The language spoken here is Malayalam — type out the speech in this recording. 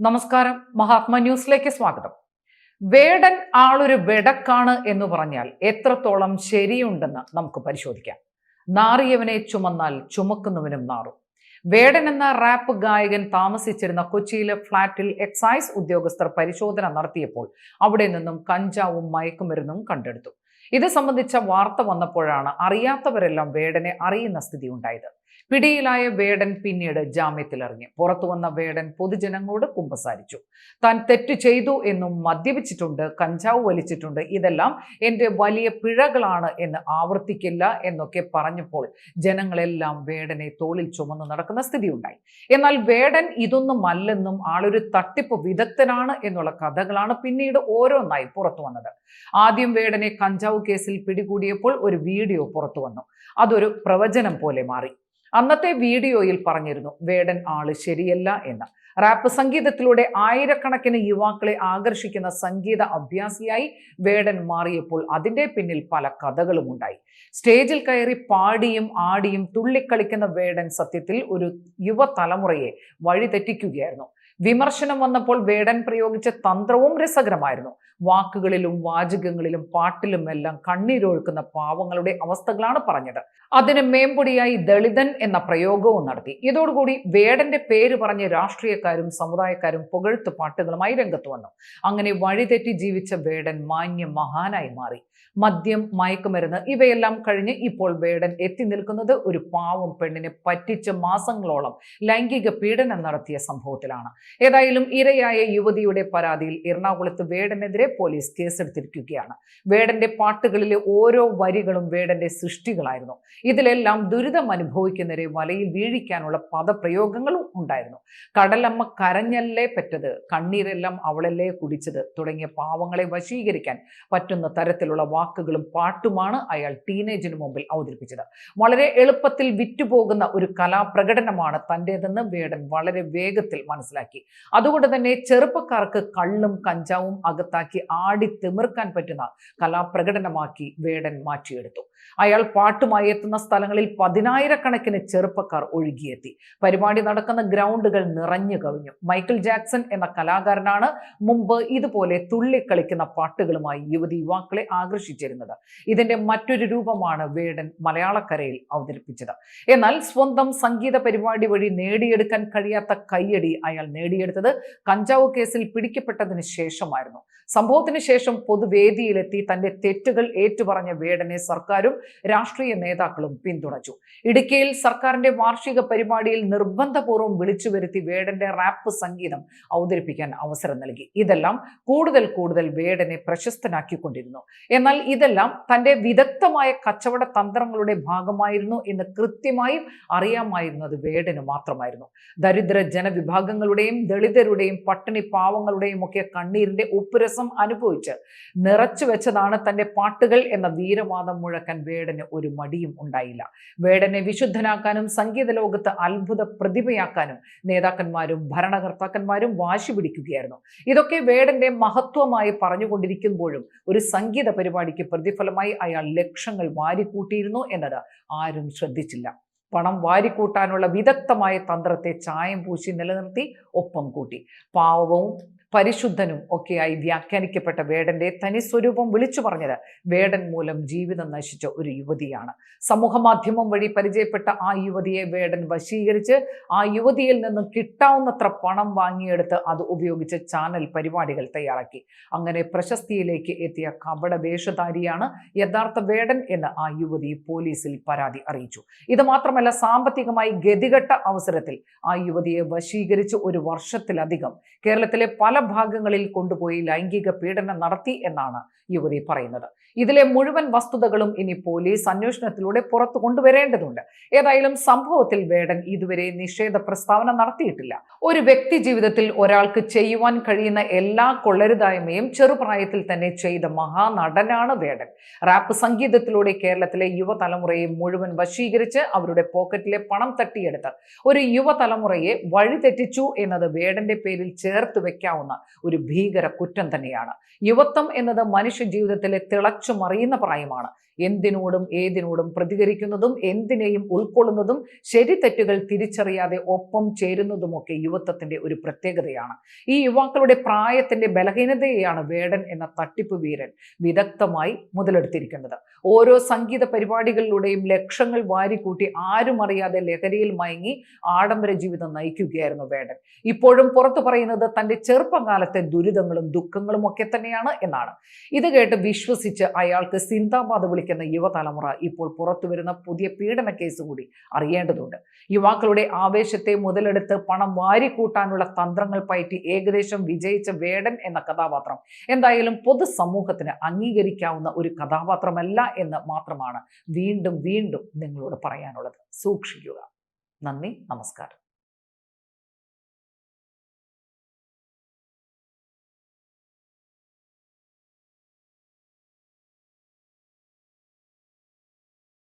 നമസ്കാരം. മഹാത്മ ന്യൂസിലേക്ക് സ്വാഗതം. വേടൻ ആളൊരു വെടക്കാണ് എന്ന് പറഞ്ഞാൽ എത്രത്തോളം ശരിയുണ്ടെന്ന് നമുക്ക് പരിശോധിക്കാം. നാറിയവനെ ചുമന്നാൽ ചുമക്കുന്നവനും നാറും. വേടൻ എന്ന റാപ്പ് ഗായകൻ താമസിച്ചിരുന്ന കൊച്ചിയിലെ ഫ്ളാറ്റിൽ എക്സൈസ് ഉദ്യോഗസ്ഥർ പരിശോധന നടത്തിയപ്പോൾ അവിടെ നിന്നും കഞ്ചാവും മയക്കുമരുന്നും കണ്ടെടുത്തു. ഇത് സംബന്ധിച്ച വാർത്ത വന്നപ്പോഴാണ് അറിയാത്തവരെല്ലാം വേടനെ അറിയുന്ന സ്ഥിതി ഉണ്ടായത്. പിടിയിലായ വേടൻ പിന്നീട് ജാമ്യത്തിലിറങ്ങി. പുറത്തു വന്ന വേടൻ പൊതുജനങ്ങളോട് കുമ്പസാരിച്ചു. താൻ തെറ്റ് ചെയ്തു എന്നും മദ്യപിച്ചിട്ടുണ്ട് കഞ്ചാവ് വലിച്ചിട്ടുണ്ട്. ഇതെല്ലാം എന്റെ വലിയ പിഴകളാണ് എന്ന് ആവർത്തിക്കില്ല എന്നൊക്കെ പറഞ്ഞപ്പോൾ ജനങ്ങളെല്ലാം വേടനെ തോളിൽ ചുമന്ന് നടക്കുന്ന സ്ഥിതിയുണ്ടായി. എന്നാൽ വേടൻ ഇതൊന്നും അല്ലെന്നും ആളൊരു തട്ടിപ്പ് വിദഗ്ധനാണ് എന്നുള്ള കഥകളാണ് പിന്നീട് ഓരോന്നായി പുറത്തു വന്നത്. ആദ്യം വേടനെ കഞ്ചാവ് കേസിൽ പിടികൂടിയപ്പോൾ ഒരു വീഡിയോ പുറത്തു വന്നു. അതൊരു പ്രവചനം പോലെ മാറി. അന്നത്തെ വീഡിയോയിൽ പറഞ്ഞിരുന്നു വേടൻ ആൾ ശരിയല്ല എന്ന്. റാപ്പ് സംഗീതത്തിലൂടെ ആയിരക്കണക്കിന് യുവാക്കളെ ആകർഷിക്കുന്ന സംഗീത അഭ്യാസിയായി വേടൻ മാറിയപ്പോൾ അതിന്റെ പിന്നിൽ പല കഥകളും ഉണ്ടായി സ്റ്റേജിൽ കയറി പാടിയും ആടിയും തുള്ളിക്കളിക്കുന്ന വേടൻ സത്യത്തിൽ ഒരു യുവതലമുറയെ വഴിതെറ്റിക്കുകയായിരുന്നു. വിമർശനം വന്നപ്പോൾ വേടൻ പ്രയോഗിച്ച തന്ത്രവും രസകരമായിരുന്നു. വാക്കുകളിലും വാചകങ്ങളിലും പാട്ടിലും എല്ലാം കണ്ണീരൊഴുക്കുന്ന പാവങ്ങളുടെ അവസ്ഥകളാണ് പറഞ്ഞത്. അതിന് മേമ്പൊടിയായി ദളിതൻ എന്ന പ്രയോഗവും നടത്തി. ഇതോടുകൂടി വേടന്റെ പേര് പറഞ്ഞ് രാഷ്ട്രീയക്കാരും സമുദായക്കാരും പുകഴ്ത്തു പാട്ടുകളുമായി രംഗത്ത് വന്നു. അങ്ങനെ വഴിതെറ്റി ജീവിച്ച വേടൻ മാന്യ മഹാനായി മാറി. മദ്യം മയക്കുമരുന്ന് ഇവയെല്ലാം കഴിഞ്ഞ് ഇപ്പോൾ വേടൻ എത്തി നിൽക്കുന്നത് ഒരു പാവം പെണ്ണിനെ പറ്റിച്ച് മാസങ്ങളോളം ലൈംഗിക പീഡനം നടത്തിയ സംഭവത്തിലാണ്. ഏതായാലും ഇരയായ യുവതിയുടെ പരാതിയിൽ എറണാകുളത്ത് വേടനെതിരെ പോലീസ് കേസെടുത്തിരിക്കുകയാണ്. വേടന്റെ പാട്ടുകളിലെ ഓരോ വരികളും വേടന്റെ സൃഷ്ടികളായിരുന്നു. ഇതിലെല്ലാം ദുരിതം അനുഭവിക്കുന്നവരെ വലയിൽ വീഴിക്കാനുള്ള പദപ്രയോഗങ്ങളും ഉണ്ടായിരുന്നു. കടലമ്മ കരഞ്ഞല്ലേ പെറ്റത്? കണ്ണീരെല്ലാം അവളല്ലേ കുടിച്ചത്? തുടങ്ങിയ പാവങ്ങളെ വശീകരിക്കാൻ പറ്റുന്ന തരത്തിലുള്ള വാക്കുകളും പാട്ടുമാണ് അയാൾ ടീനേജിന് മുമ്പിൽ അവതരിപ്പിച്ചത്. വളരെ എളുപ്പത്തിൽ വിറ്റുപോകുന്ന ഒരു കലാപ്രകടനമാണ് തന്റേതെന്ന് വേടൻ വളരെ വേഗത്തിൽ മനസ്സിലാക്കി. അതുകൊണ്ട് തന്നെ ചെറുപ്പക്കാർക്ക് കള്ളും കഞ്ചാവും അകത്താക്കി ആടി തിമിർക്കാൻ പറ്റുന്ന കലാപ്രകടനമാക്കി വേടൻ മാറ്റിയെടുത്തു. അയാൾ പാട്ടുമായി എത്തുന്ന സ്ഥലങ്ങളിൽ പതിനായിരക്കണക്കിന് ചെറുപ്പക്കാർ ഒഴുകിയെത്തി. പരിപാടി നടക്കുന്ന ഗ്രൗണ്ടുകൾ നിറഞ്ഞു കവിഞ്ഞു. മൈക്കിൾ ജാക്സൺ എന്ന കലാകാരനാണ് മുമ്പ് ഇതുപോലെ തുള്ളിക്കളിക്കുന്ന പാട്ടുകളുമായി യുവതി യുവാക്കളെ ആകർഷിച്ചിരുന്നത് ഇതിന്റെ മറ്റൊരു രൂപമാണ് വേടൻ മലയാളക്കരയിൽ അവതരിപ്പിച്ചത്. എന്നാൽ സ്വന്തം സംഗീത പരിപാടി വഴി നേടിയെടുക്കാൻ കഴിയാത്ത കയ്യടി അയാൾ നേടിയെടുത്തത് കഞ്ചാവ് കേസിൽ പിടിക്കപ്പെട്ടതിന് ശേഷമായിരുന്നു. സംഭവത്തിന് ശേഷം പൊതുവേദിയിലെത്തി തന്റെ തെറ്റുകൾ ഏറ്റുപറഞ്ഞ വേടനെ സർക്കാരും രാഷ്ട്രീയ നേതാക്കളും പിന്തുണച്ചു. ഇടുക്കിയിൽ സർക്കാരിന്റെ വാർഷിക പരിപാടിയിൽ നിർബന്ധപൂർവം വിളിച്ചു വരുത്തി വേടന്റെ റാപ്പ് സംഗീതം അവതരിപ്പിക്കാൻ അവസരം നൽകി. ഇതെല്ലാം കൂടുതൽ കൂടുതൽ വേടനെ പ്രശസ്തനാക്കിക്കൊണ്ടിരുന്നു. എന്നാൽ ഇതെല്ലാം തന്റെ വിദഗ്ധമായ കച്ചവട തന്ത്രങ്ങളുടെ ഭാഗമായിരുന്നു എന്ന് കൃത്യമായും അറിയാമായിരുന്നത് വേടന് മാത്രമായിരുന്നു. ദരിദ്ര ജനവിഭാഗങ്ങളുടെയും ദളിതരുടെയും പട്ടിണി പാവങ്ങളുടെയും ഒക്കെ കണ്ണീരിന്റെ ഉപ്പുരസം അനുഭവിച്ച് നിറച്ചു വെച്ചതാണ് തന്റെ പാട്ടുകൾ എന്ന വീരവാദം മുഴക്കാൻ വേടന് ഒരു മടിയും ഉണ്ടായില്ല. വേടനെ വിശുദ്ധനാക്കാനും സംഗീത ലോകത്ത് അത്ഭുത പ്രതിഭയാക്കാനും നേതാക്കന്മാരും ഭരണകർത്താക്കന്മാരും വാശി പിടിക്കുകയായിരുന്നു. ഇതൊക്കെ വേടന്റെ മഹത്വമായി പറഞ്ഞുകൊണ്ടിരിക്കുമ്പോഴും ഒരു സംഗീത പരിപാടിക്ക് പ്രതിഫലമായി അയാൾ ലക്ഷങ്ങൾ വാരിക്കൂട്ടിയിരുന്നു എന്നത് ആരും ശ്രദ്ധിച്ചില്ല. പണം വാരിക്കൂട്ടാനുള്ള വിദഗ്ധമായ തന്ത്രത്തെ ചായം പൂശി നിലനിർത്തി ഒപ്പം കൂട്ടി. പാവവും പരിശുദ്ധനും ഒക്കെയായി വ്യാഖ്യാനിക്കപ്പെട്ട വേടന്റെ തനി സ്വരൂപം വിളിച്ചു പറഞ്ഞത് വേടൻ മൂലം ജീവിതം നശിച്ച ഒരു യുവതിയാണ്. സമൂഹ മാധ്യമം വഴി പരിചയപ്പെട്ട ആ യുവതിയെ വേടൻ വശീകരിച്ച് ആ യുവതിയിൽ നിന്നും കിട്ടാവുന്നത്ര പണം വാങ്ങിയെടുത്ത് അത് ഉപയോഗിച്ച് ചാനൽ പരിപാടികൾ തയ്യാറാക്കി. അങ്ങനെ പ്രശസ്തിയിലേക്ക് എത്തിയ കപട വേഷധാരിയാണ് യഥാർത്ഥ വേടൻ എന്ന് ആ യുവതി പോലീസിൽ പരാതി അറിയിച്ചു. ഇത് മാത്രമല്ല സാമ്പത്തികമായി ഗതികെട്ട അവസരത്തിൽ ആ യുവതിയെ വശീകരിച്ച് ഒരു വർഷത്തിലധികം കേരളത്തിലെ പല ഭാഗങ്ങളിൽ കൊണ്ടുപോയി ലൈംഗിക പീഡനം നടത്തി എന്നാണ് യുവതി പറയുന്നത്. ഇതിലെ മുഴുവൻ വസ്തുതകളും ഇനി പോലീസ് അന്വേഷണത്തിലൂടെ പുറത്തു കൊണ്ടുവരേണ്ടതുണ്ട്. ഏതായാലും സംഭവത്തിൽ വേടൻ ഇതുവരെ നിഷേധ പ്രസ്താവന നടത്തിയിട്ടില്ല. ഒരു വ്യക്തി ജീവിതത്തിൽ ഒരാൾക്ക് ചെയ്യുവാൻ കഴിയുന്ന എല്ലാ കൊള്ളരുതായ്മയും ചെറുപ്രായത്തിൽ തന്നെ ചെയ്ത മഹാനടനാണ് വേടൻ. റാപ്പ് സംഗീതത്തിലൂടെ കേരളത്തിലെ യുവതലമുറയെ മുഴുവൻ വശീകരിച്ച് അവരുടെ പോക്കറ്റിലെ പണം തട്ടിയെടുത്ത് ഒരു യുവതലമുറയെ വഴിതെറ്റിച്ചു എന്നത് വേടന്റെ പേരിൽ ചേർത്ത് വെക്കാവുന്ന ഒരു ഭീകര കുറ്റം തന്നെയാണ്. യുവത്വം എന്നത് മനുഷ്യ ജീവിതത്തിലെ തിളച്ചു മറിയുന്ന പ്രായമാണ്. എന്തിനോടും ഏതിനോടും പ്രതികരിക്കുന്നതും എന്തിനേയും ഉൾക്കൊള്ളുന്നതും ശരി തെറ്റുകൾ തിരിച്ചറിയാതെ ഒപ്പം ചേരുന്നതുമൊക്കെ യുവത്വത്തിന്റെ ഒരു പ്രത്യേകതയാണ്. ഈ യുവാക്കളുടെ പ്രായത്തിന്റെ ബലഹീനതയെയാണ് വേടൻ എന്ന തട്ടിപ്പ് വീരൻ വിദഗ്ധമായി മുതലെടുത്തിരിക്കുന്നത്. ഓരോ സംഗീത പരിപാടികളിലൂടെയും ലക്ഷങ്ങൾ വാരിക്കൂട്ടി ആരും അറിയാതെ ലഹരിയിൽ മയങ്ങി ആഡംബര ജീവിതം നയിക്കുകയായിരുന്നു വേടൻ. ഇപ്പോഴും പുറത്തു പറയുന്നത് തന്റെ ചെറുപ്പകാലത്തെ ദുരിതങ്ങളും ദുഃഖങ്ങളും ഒക്കെ തന്നെയാണ് എന്നാണ്. ഇത് കേട്ട് വിശ്വസിച്ച് അയാൾക്ക് സിന്താബാദ് വിളിക്കുന്ന യുവതലമുറ ഇപ്പോൾ പുറത്തു വരുന്ന പുതിയ പീഡന കേസ് കൂടി അറിയേണ്ടതുണ്ട്. യുവാക്കളുടെ ആവേശത്തെ മുതലെടുത്ത് പണം വാരിക്കൂട്ടാനുള്ള തന്ത്രങ്ങൾ പയറ്റി ഏകദേശം വിജയിച്ച വേടൻ എന്ന കഥാപാത്രം. എന്തായാലും പൊതുസമൂഹത്തിന് അംഗീകരിക്കാവുന്ന ഒരു കഥാപാത്രമല്ല എന്ന് മാത്രമാണ് വീണ്ടും വീണ്ടും നിങ്ങളോട് പറയാനുള്ളത്. സൂക്ഷിക്കുക. നന്ദി നമസ്കാരം.